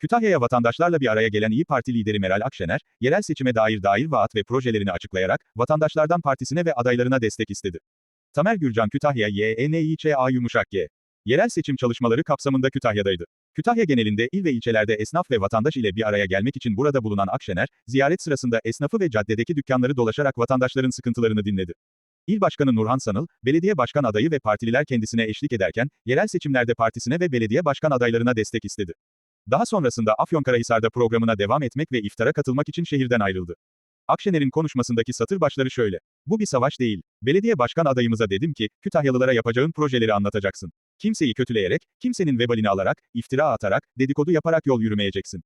Kütahya'ya vatandaşlarla bir araya gelen İyi Parti lideri Meral Akşener, yerel seçime dair dair vaat ve projelerini açıklayarak, vatandaşlardan partisine ve adaylarına destek istedi. Tamer Gürcan Kütahya YENİÇA yumuşak G. Yerel seçim çalışmaları kapsamında Kütahya'daydı. Kütahya genelinde il ve ilçelerde esnaf ve vatandaş ile bir araya gelmek için burada bulunan Akşener, ziyaret sırasında esnafı ve caddedeki dükkanları dolaşarak vatandaşların sıkıntılarını dinledi. İl Başkanı Nurhan Sanıl, belediye başkan adayı ve partililer kendisine eşlik ederken, yerel seçimlerde partisine ve belediye başkan adaylarına destek istedi. Daha sonrasında Afyonkarahisar'da programına devam etmek ve iftara katılmak için şehirden ayrıldı. Akşener'in konuşmasındaki satır başları şöyle. Bu bir savaş değil. Belediye başkan adayımıza dedim ki, Kütahyalılara yapacağın projeleri anlatacaksın. Kimseyi kötüleyerek, kimsenin vebalini alarak, iftira atarak, dedikodu yaparak yol yürümeyeceksin.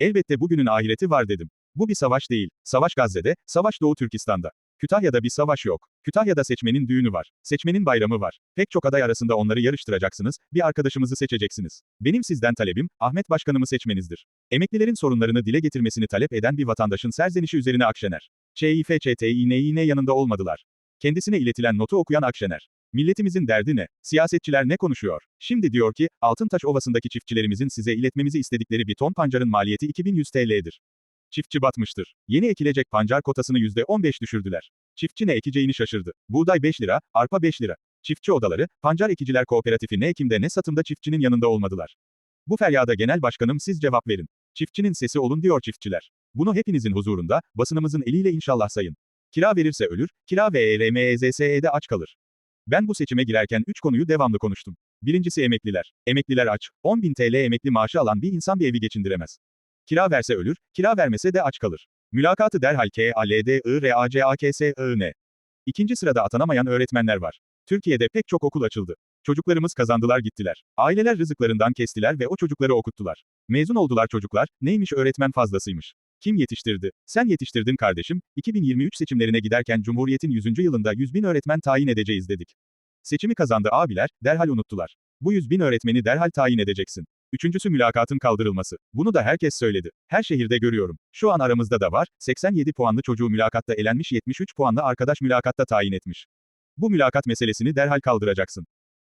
Elbette bugünün ahireti var dedim. Bu bir savaş değil. Savaş Gazze'de, savaş Doğu Türkistan'da. Kütahya'da bir savaş yok. Kütahya'da seçmenin düğünü var. Seçmenin bayramı var. Pek çok aday arasında onları yarıştıracaksınız, bir arkadaşımızı seçeceksiniz. Benim sizden talebim, Ahmet Başkanımı seçmenizdir. Emeklilerin sorunlarını dile getirmesini talep eden bir vatandaşın serzenişi üzerine Akşener. ÇİFÇTİNİ'ne yanında olmadılar. Kendisine iletilen notu okuyan Akşener. Milletimizin derdi ne? Siyasetçiler ne konuşuyor? Şimdi diyor ki, Altıntaş Ovası'ndaki çiftçilerimizin size iletmemizi istedikleri bir ton pancarın maliyeti 2100 TL'dir. Çiftçi batmıştır. Yeni ekilecek pancar kotasını %15 düşürdüler. Çiftçi ne ekeceğini şaşırdı. Buğday 5 lira, arpa 5 lira. Çiftçi odaları, Pancar Ekiciler Kooperatifi ne ekimde ne satımda çiftçinin yanında olmadılar. Bu feryada genel başkanım siz cevap verin. Çiftçinin sesi olun diyor çiftçiler. Bunu hepinizin huzurunda, basınımızın eliyle inşallah sayın. Kira verirse ölür, kira ve ERMEZSE'de aç kalır. Ben bu seçime girerken 3 konuyu devamlı konuştum. Birincisi emekliler. Emekliler aç. 10.000 TL emekli maaşı alan bir insan bir evi geçindiremez. Kira verse ölür, kira vermese de aç kalır. Mülakatı derhal KALDIRACAKSIN. İkinci sırada atanamayan öğretmenler var. Türkiye'de pek çok okul açıldı. Çocuklarımız kazandılar gittiler. Aileler rızıklarından kestiler ve o çocukları okuttular. Mezun oldular çocuklar, neymiş öğretmen fazlasıymış. Kim yetiştirdi? Sen yetiştirdin kardeşim, 2023 seçimlerine giderken Cumhuriyet'in 100. yılında 100 bin öğretmen tayin edeceğiz dedik. Seçimi kazandı abiler, derhal unuttular. Bu 100 bin öğretmeni derhal tayin edeceksin. Üçüncüsü mülakatın kaldırılması. Bunu da herkes söyledi. Her şehirde görüyorum. Şu an aramızda da var, 87 puanlı çocuğu mülakatta elenmiş 73 puanlı arkadaş mülakatta tayin etmiş. Bu mülakat meselesini derhal kaldıracaksın.